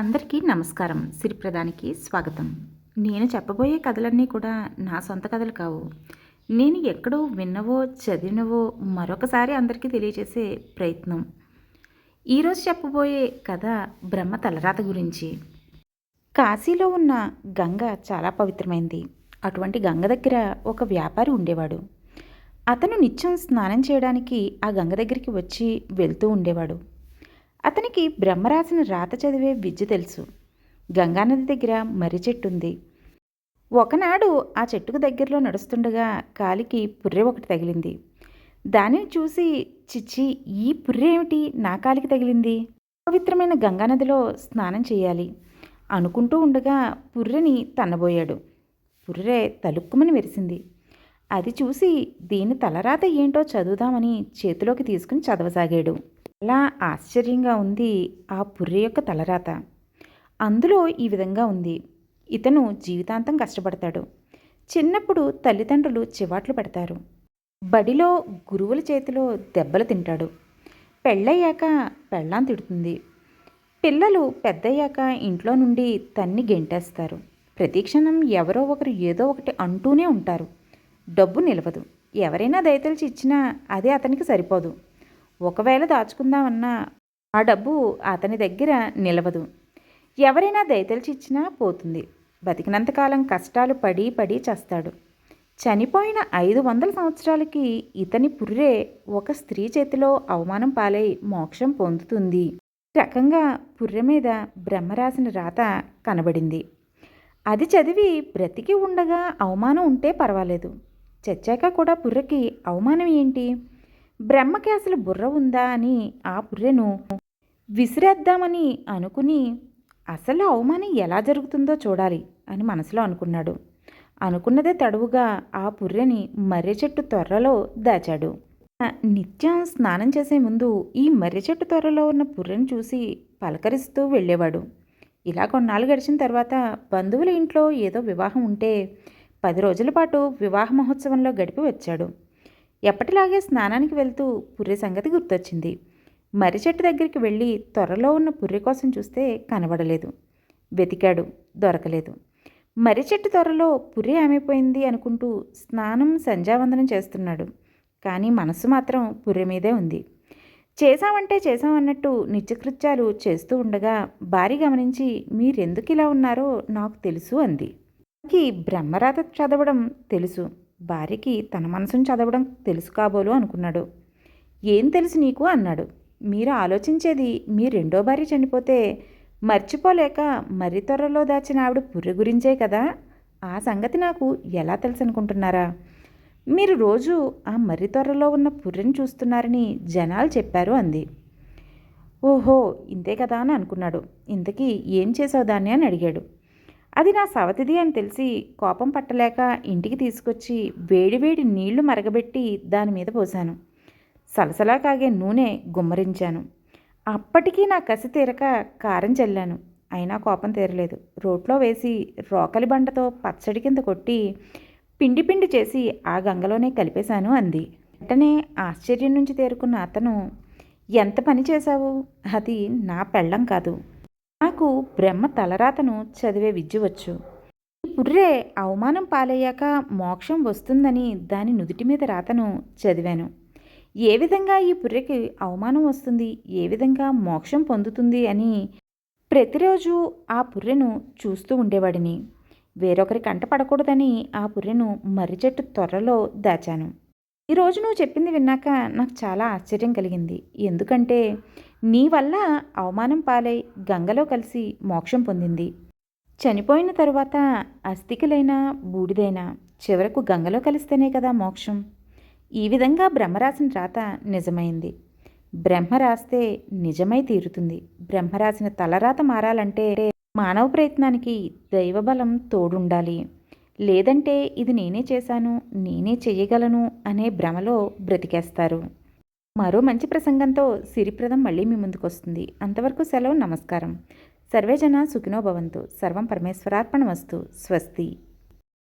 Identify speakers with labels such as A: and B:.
A: అందరికీ నమస్కారం. సిరిప్రదానికి స్వాగతం. నేను చెప్పబోయే కథలన్నీ కూడా నా సొంత కథలు కావు. నేను ఎక్కడో విన్నవో చదివినవో మరొకసారి అందరికీ తెలియజేసే ప్రయత్నం. ఈరోజు చెప్పబోయే కథ బ్రహ్మ తలరాత గురించి. కాశీలో ఉన్న గంగ చాలా పవిత్రమైంది. అటువంటి గంగ దగ్గర ఒక వ్యాపారి ఉండేవాడు. అతను నిత్యం స్నానం చేయడానికి ఆ గంగ దగ్గరికి వచ్చి వెళ్తూ ఉండేవాడు. అతనికి బ్రహ్మ రాసిన రాత చదివే విద్య తెలుసు. గంగానది దగ్గర మర్రి చెట్టు ఉంది ఒకనాడు ఆ చెట్టుకు దగ్గరలో నడుస్తుండగా కాలికి పుర్రె ఒకటి తగిలింది. దానిని చూసి చిచ్చి ఈ పుర్రె ఏమిటి? నా కాలికి తగిలింది. పవిత్రమైన గంగానదిలో స్నానం చేయాలి. అనుకుంటూ ఉండగా పుర్రెని తన్నబోయాడు. పుర్రె తలుక్కుమని మెరిసింది. అది చూసి దీని తలరాత ఏంటో చదువుదామని చేతిలోకి తీసుకుని చదవసాగాడు. చాలా ఆశ్చర్యంగా ఉంది ఆ పుర్రె యొక్క తలరాత. అందులో ఈ విధంగా ఉంది. ఇతను జీవితాంతం కష్టపడతాడు. చిన్నప్పుడు తల్లిదండ్రులు చివాట్లు పెడతారు. బడిలో గురువుల చేతిలో దెబ్బలు తింటాడు. పెళ్ళయ్యాక పెళ్ళాం తిడుతుంది. పిల్లలు పెద్దయ్యాక ఇంట్లో నుండి తన్ని గెంటేస్తారు. ప్రతి క్షణం ఎవరో ఒకరు ఏదో ఒకటి అంటూనే ఉంటారు. డబ్బు నిలవదు. ఎవరైనా దయతలిచి ఇచ్చినా అదే అతనికి సరిపోదు. ఒకవేళ దాచుకుందామన్నా ఆ డబ్బు అతని దగ్గర నిలవదు. ఎవరైనా దయతలిచి ఇచ్చినా పోతుంది బతికినంతకాలం కష్టాలు పడి పడి చేస్తాడు. చనిపోయిన ఐదు వందల సంవత్సరాలకి ఇతని పుర్రే ఒక స్త్రీ చేతిలో అవమానం పాలై మోక్షం పొందుతుంది. రకంగా పుర్రె మీద బ్రహ్మరాసిన రాత కనబడింది. అది చదివి బ్రతికి ఉండగా అవమానం ఉంటే పర్వాలేదు. చచ్చాక కూడా పుర్రకి అవమానం ఏంటి? బ్రహ్మకి అసలు బుర్ర ఉందా అని ఆ బుర్రెను విసిరేద్దామని అనుకుని అసలు అవమానం ఎలా జరుగుతుందో చూడాలి అని మనసులో అనుకున్నాడు. అనుకున్నదే తడువుగా ఆ పుర్రెని మర్రి చెట్టు త్వరలో దాచాడు. నిత్యం స్నానం చేసే ముందు ఈ మర్రి చెట్టు త్వరలో ఉన్న పుర్రెని చూసి పలకరిస్తూ వెళ్ళేవాడు. ఇలా కొన్నాళ్ళు గడిచిన తర్వాత బంధువుల ఇంట్లో ఏదో వివాహం ఉంటే పది రోజుల పాటు వివాహ మహోత్సవంలో గడిపి వచ్చాడు. ఎప్పటిలాగే స్నానానికి వెళ్తూ పుర్రె సంగతి గుర్తొచ్చింది. మర్రి చెట్టు దగ్గరికి వెళ్ళి త్వరలో ఉన్న పుర్రె కోసం చూస్తే కనబడలేదు. వెతికాడు దొరకలేదు. మర్రి చెట్టు త్వరలో పుర్రె ఏమైపోయింది అనుకుంటూ స్నానం సంధ్యావందనం చేస్తున్నాడు. కానీ మనసు మాత్రం పుర్రె మీదే ఉంది. చేశామంటే చేశామన్నట్టు నిత్యకృత్యాలు చేస్తూ ఉండగా భార్య గమనించి మీరెందుకు ఇలా ఉన్నారో నాకు తెలుసు అంది. బ్రహ్మరాత చదవడం తెలుసు. భార్యకి తన మనసును చదవడం తెలుసు కాబోలు అనుకున్నాడు. ఏం తెలుసు నీకు? అన్నాడు. మీరు ఆలోచించేది మీ రెండో భార్య చనిపోతే మర్చిపోలేక మర్రి త్వరలో దాచిన ఆవిడ పుర్రె గురించే కదా? ఆ సంగతి నాకు ఎలా తెలుసు అనుకుంటున్నారా? మీరు రోజు ఆ మర్రి త్వరలో ఉన్న పుర్రెని చూస్తున్నారని జనాలు చెప్పారు అంది. ఓహో ఇంతే కదా అని అనుకున్నాడు. ఇంతకీ ఏం చేసావు దాన్ని? అని అడిగాడు. అది నా సవతిది అని తెలిసి కోపం పట్టలేక ఇంటికి తీసుకొచ్చి వేడివేడి నీళ్ళు మరగబెట్టి దాని మీద పోశాను. సలసలా కాగే నూనె గుమ్మరించాను. అప్పటికీ నా కసి తీరక కారం చల్లాను. అయినా కోపం తీరలేదు. రోట్లో వేసి రోకలి బండతో పచ్చడి కింద కొట్టి పిండి పిండి చేసి ఆ గంగలోనే కలిపేశాను అంది. వెంటనే ఆశ్చర్యం నుంచి తేరుకున్న అతను ఎంత పని చేశావు? అది నా పెళ్ళం కాదు. నాకు బ్రహ్మ తలరాతను చదివే విద్య వచ్చు. పుర్రే అవమానం పాలయ్యాక మోక్షం వస్తుందని దాని నుదుటి మీద రాతను చదివాను. ఏ విధంగా ఈ పుర్రెకి అవమానం వస్తుంది? ఏ విధంగా మోక్షం పొందుతుంది అని ప్రతిరోజు ఆ పుర్రెను చూస్తూ ఉండేవాడిని. వేరొకరి కంట పడకూడదని ఆ పుర్రెను మర్రి చెట్టు త్వరలో దాచాను. ఈరోజు నువ్వు చెప్పింది విన్నాక నాకు చాలా ఆశ్చర్యం కలిగింది. ఎందుకంటే నీ వల్ల అవమానం పాలై గంగలో కలిసి మోక్షం పొందింది. చనిపోయిన తరువాత అస్థికలైనా బూడిదైనా చివరకు గంగలో కలిస్తేనే కదా మోక్షం. ఈ విధంగా బ్రహ్మరాసిన రాత నిజమైంది. బ్రహ్మ రాస్తే నిజమై తీరుతుంది. బ్రహ్మరాసిన తలరాత మారాలంటే మానవ ప్రయత్నానికి దైవబలం తోడుండాలి. లేదంటే ఇది నేనే చేశాను నేనే చెయ్యగలను అనే భ్రమలో బ్రతికేస్తారు. మరో మంచి ప్రసంగంతో సిరిప్రదం మళ్ళీ మీ ముందుకు వస్తుంది అంతవరకు సెలవు నమస్కారం. సర్వేజన సుఖినో భవంతు. సర్వం పరమేశ్వరార్పణ వస్తు స్వస్తి.